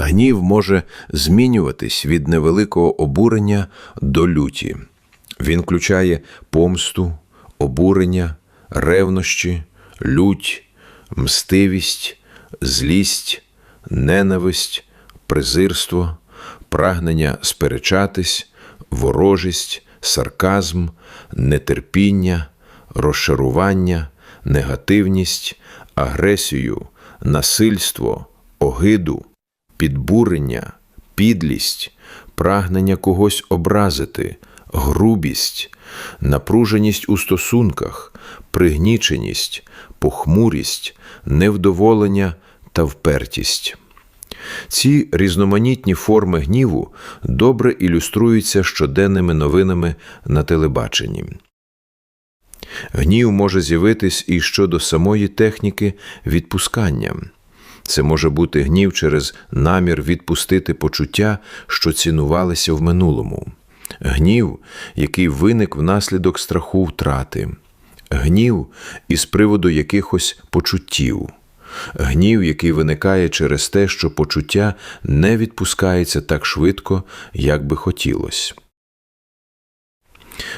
Гнів може змінюватись від невеликого обурення до люті. Він включає помсту, обурення, ревнощі, лють, мстивість, злість, ненависть, презирство, прагнення сперечатись, ворожість, сарказм, нетерпіння, розчарування, негативність, агресію, насильство, огиду, підбурення, підлість, прагнення когось образити, грубість, напруженість у стосунках, пригніченість, похмурість, невдоволення та впертість. Ці різноманітні форми гніву добре ілюструються щоденними новинами на телебаченні. Гнів може з'явитись і щодо самої техніки відпускання. Це може бути гнів через намір відпустити почуття, що цінувалися в минулому, гнів, який виник внаслідок страху втрати, гнів із приводу якихось почуттів, гнів, який виникає через те, що почуття не відпускається так швидко, як би хотілося.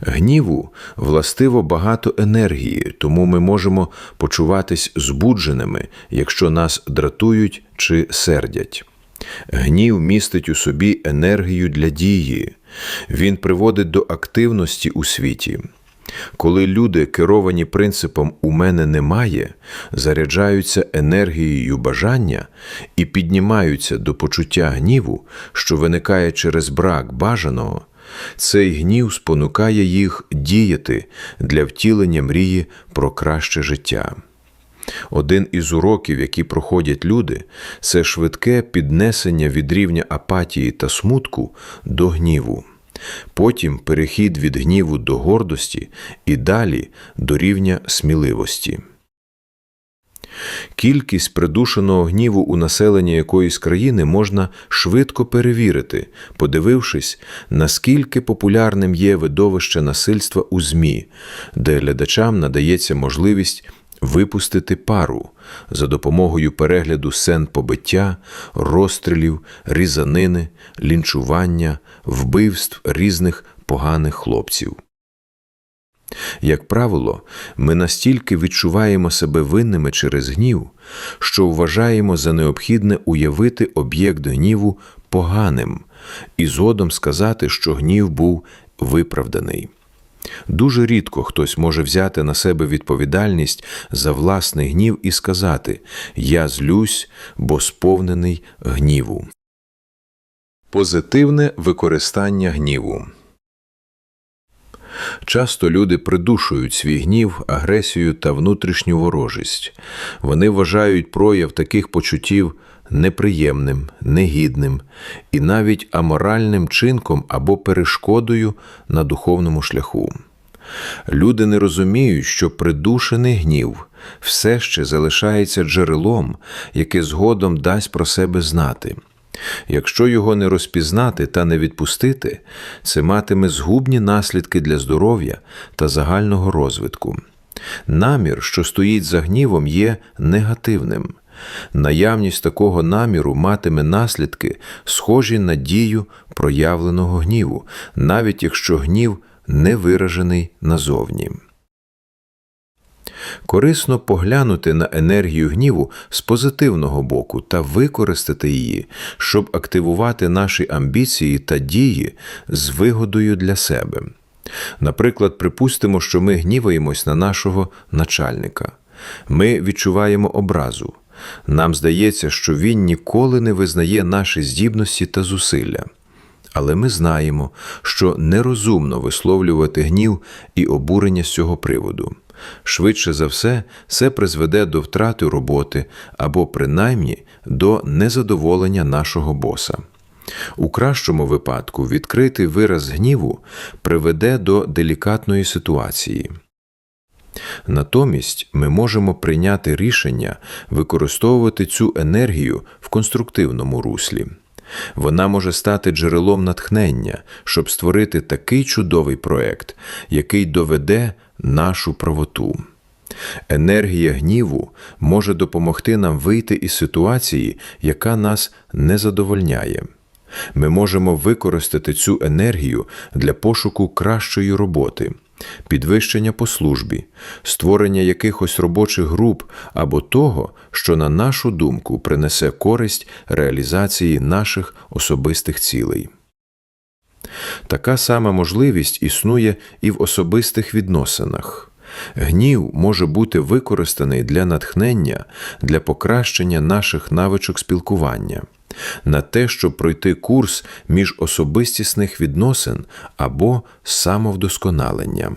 Гніву властиво багато енергії, тому ми можемо почуватись збудженими, якщо нас дратують чи сердять. Гнів містить у собі енергію для дії, він приводить до активності у світі. Коли люди, керовані принципом у мене немає, заряджаються енергією бажання і піднімаються до почуття гніву, що виникає через брак бажаного, цей гнів спонукає їх діяти для втілення мрії про краще життя. Один із уроків, які проходять люди, це швидке піднесення від рівня апатії та смутку до гніву, потім перехід від гніву до гордості і далі до рівня сміливості. Кількість придушеного гніву у населенні якоїсь країни можна швидко перевірити, подивившись, наскільки популярним є видовище насильства у ЗМІ, де глядачам надається можливість випустити пару за допомогою перегляду сцен побиття, розстрілів, різанини, лінчування, вбивств різних поганих хлопців. Як правило, ми настільки відчуваємо себе винними через гнів, що вважаємо за необхідне уявити об'єкт гніву поганим і згодом сказати, що гнів був виправданий. Дуже рідко хтось може взяти на себе відповідальність за власний гнів і сказати Я злюсь, бо сповнений гніву. Позитивне використання гніву. Часто люди придушують свій гнів, агресію та внутрішню ворожість. Вони вважають прояв таких почуттів неприємним, негідним і навіть аморальним чинком або перешкодою на духовному шляху. Люди не розуміють, що придушений гнів все ще залишається джерелом, яке згодом дасть про себе знати. Якщо його не розпізнати та не відпустити, це матиме згубні наслідки для здоров'я та загального розвитку. Намір, що стоїть за гнівом, є негативним. Наявність такого наміру матиме наслідки, схожі на дію проявленого гніву, навіть якщо гнів не виражений назовні. Корисно поглянути на енергію гніву з позитивного боку та використати її, щоб активувати наші амбіції та дії з вигодою для себе. Наприклад, припустимо, що ми гніваємось на нашого начальника. Ми відчуваємо образу. Нам здається, що він ніколи не визнає наші здібності та зусилля. Але ми знаємо, що нерозумно висловлювати гнів і обурення з цього приводу. Швидше за все, це призведе до втрати роботи або принаймні до незадоволення нашого боса. У кращому випадку відкритий вираз гніву приведе до делікатної ситуації. Натомість ми можемо прийняти рішення використовувати цю енергію в конструктивному руслі. Вона може стати джерелом натхнення, щоб створити такий чудовий проект, який доведе нашу правоту. Енергія гніву може допомогти нам вийти із ситуації, яка нас не задовольняє. Ми можемо використати цю енергію для пошуку кращої роботи, підвищення по службі, створення якихось робочих груп або того, що, на нашу думку, принесе користь реалізації наших особистих цілей. Така сама можливість існує і в особистих відносинах. Гнів може бути використаний для натхнення, для покращення наших навичок спілкування, на те, щоб пройти курс між особистісних відносин або самовдосконалення.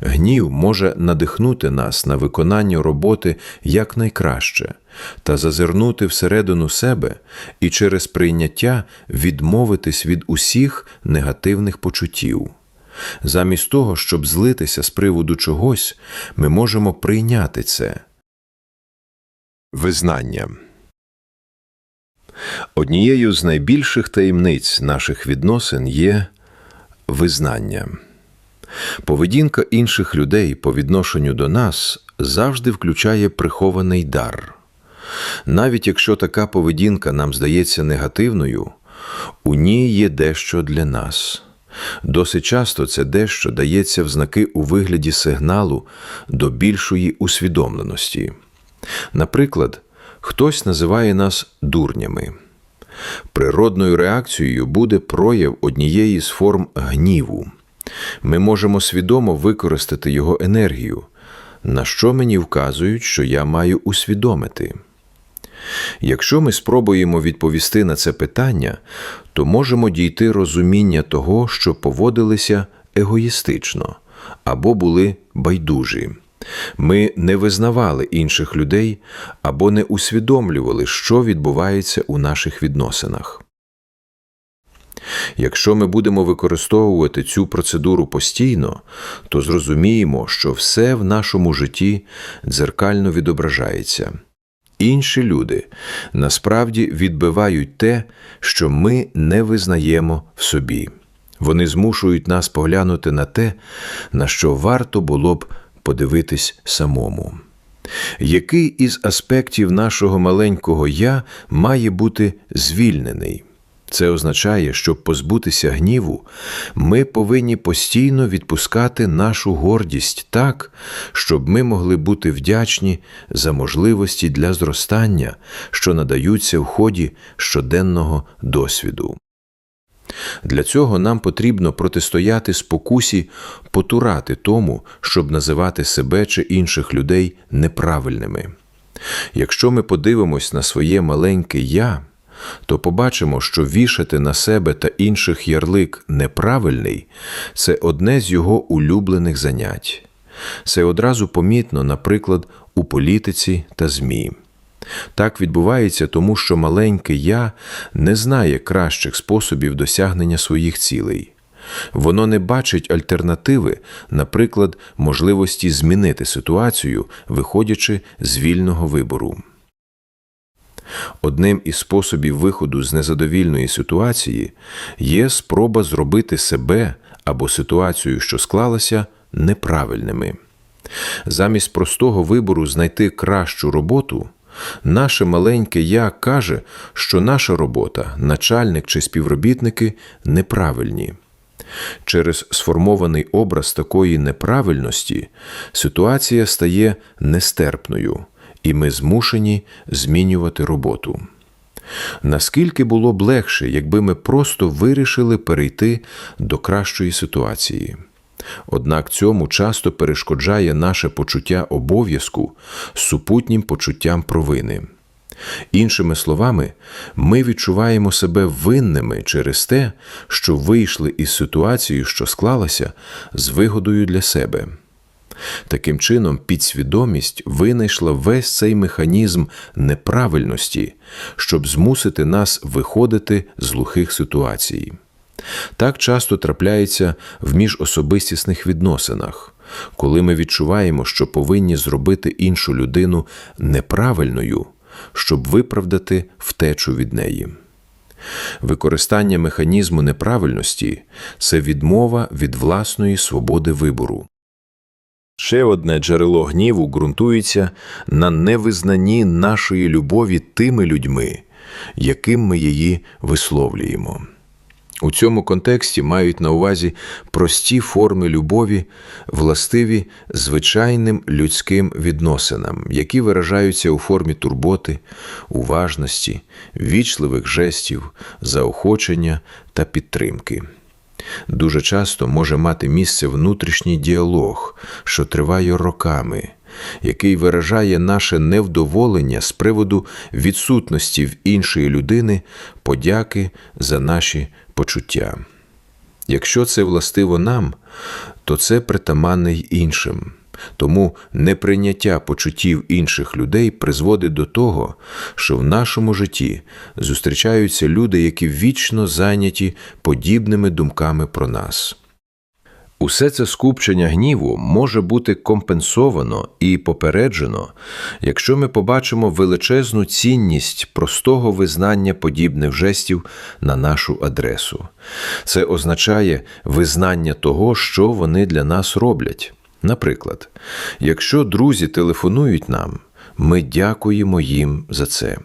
Гнів може надихнути нас на виконання роботи якнайкраще та зазирнути всередину себе і через прийняття відмовитись від усіх негативних почуттів. Замість того, щоб злитися з приводу чогось, ми можемо прийняти це. Визнання Однією з найбільших таємниць наших відносин є визнання. Поведінка інших людей по відношенню до нас завжди включає прихований дар. Навіть якщо така поведінка нам здається негативною, у ній є дещо для нас. Досить часто це дещо дається в знаки у вигляді сигналу до більшої усвідомленості. Наприклад, хтось називає нас дурнями. Природною реакцією буде прояв однієї з форм гніву. Ми можемо свідомо використати його енергію, на що мені вказують, що я маю усвідомити. Якщо ми спробуємо відповісти на це питання, то можемо дійти розуміння того, що поводилися егоїстично або були байдужі. Ми не визнавали інших людей або не усвідомлювали, що відбувається у наших відносинах. Якщо ми будемо використовувати цю процедуру постійно, то зрозуміємо, що все в нашому житті дзеркально відображається. Інші люди насправді відбивають те, що ми не визнаємо в собі. Вони змушують нас поглянути на те, на що варто було б подивитись самому. Який із аспектів нашого маленького я має бути звільнений? Це означає, щоб позбутися гніву, ми повинні постійно відпускати нашу гордість так, щоб ми могли бути вдячні за можливості для зростання, що надаються в ході щоденного досвіду. Для цього нам потрібно протистояти спокусі потурати тому, щоб називати себе чи інших людей неправильними. Якщо ми подивимось на своє маленьке я то побачимо, що вішати на себе та інших ярлик неправильний це одне з його улюблених занять. Це одразу помітно, наприклад, у політиці та ЗМІ. Так відбувається тому, що маленьке я не знає кращих способів досягнення своїх цілей. Воно не бачить альтернативи, наприклад, можливості змінити ситуацію, виходячи з вільного вибору. Одним із способів виходу з незадовільної ситуації є спроба зробити себе або ситуацію, що склалася, неправильними. Замість простого вибору знайти кращу роботу, наше маленьке я каже, що наша робота, начальник чи співробітники неправильні. Через сформований образ такої неправильності ситуація стає нестерпною і ми змушені змінювати роботу. Наскільки було б легше, якби ми просто вирішили перейти до кращої ситуації. Однак цьому часто перешкоджає наше почуття обов'язку з супутнім почуттям провини. Іншими словами, ми відчуваємо себе винними через те, що вийшли із ситуації, що склалася, з вигодою для себе. Таким чином, підсвідомість винайшла весь цей механізм неправильності, щоб змусити нас виходити з глухих ситуацій. Так часто трапляється в міжособистісних відносинах, коли ми відчуваємо, що повинні зробити іншу людину неправильною, щоб виправдати втечу від неї. Використання механізму неправильності це відмова від власної свободи вибору. Ще одне джерело гніву ґрунтується на невизнанні нашої любові тими людьми, яким ми її висловлюємо. У цьому контексті мають на увазі прості форми любові, властиві звичайним людським відносинам, які виражаються у формі турботи, уважності, вічливих жестів, заохочення та підтримки. Дуже часто може мати місце внутрішній діалог, що триває роками, який виражає наше невдоволення з приводу відсутності в іншої людини подяки за наші почуття. Якщо це властиво нам, то це притаманне й іншим. Тому неприйняття почуттів інших людей призводить до того, що в нашому житті зустрічаються люди, які вічно зайняті подібними думками про нас. Усе це скупчення гніву може бути компенсовано і попереджено, якщо ми побачимо величезну цінність простого визнання подібних жестів на нашу адресу. Це означає визнання того, що вони для нас роблять. Наприклад, якщо друзі телефонують нам, ми дякуємо їм за це.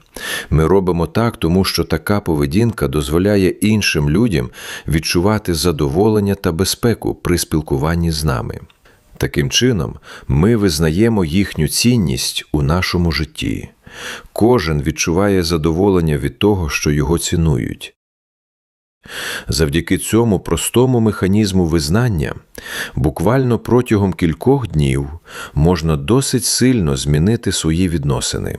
Ми робимо так, тому що така поведінка дозволяє іншим людям відчувати задоволення та безпеку при спілкуванні з нами. Таким чином, ми визнаємо їхню цінність у нашому житті. Кожен відчуває задоволення від того, що його цінують. Завдяки цьому простому механізму визнання буквально протягом кількох днів можна досить сильно змінити свої відносини.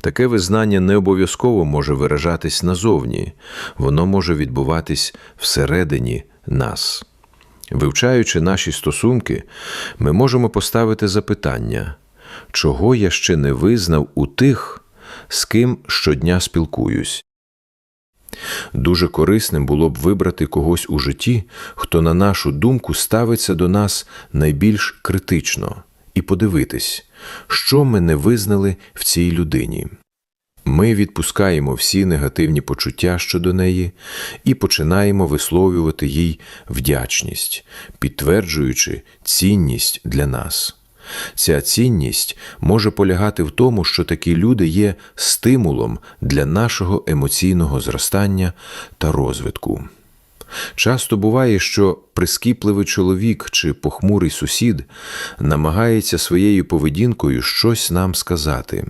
Таке визнання не обов'язково може виражатись назовні, воно може відбуватись всередині нас. Вивчаючи наші стосунки, ми можемо поставити запитання, чого я ще не визнав у тих, з ким щодня спілкуюсь. Дуже корисним було б вибрати когось у житті, хто, на нашу думку, ставиться до нас найбільш критично, і подивитись, що ми не визнали в цій людині. Ми відпускаємо всі негативні почуття щодо неї і починаємо висловлювати їй вдячність, підтверджуючи цінність для нас. Ця цінність може полягати в тому, що такі люди є стимулом для нашого емоційного зростання та розвитку. Часто буває, що прискіпливий чоловік чи похмурий сусід намагається своєю поведінкою щось нам сказати.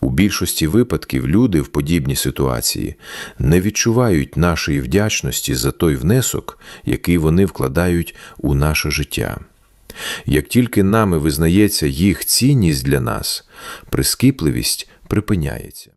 У більшості випадків люди в подібній ситуації не відчувають нашої вдячності за той внесок, який вони вкладають у наше життя. Як тільки нами визнається їх цінність для нас, прискіпливість припиняється.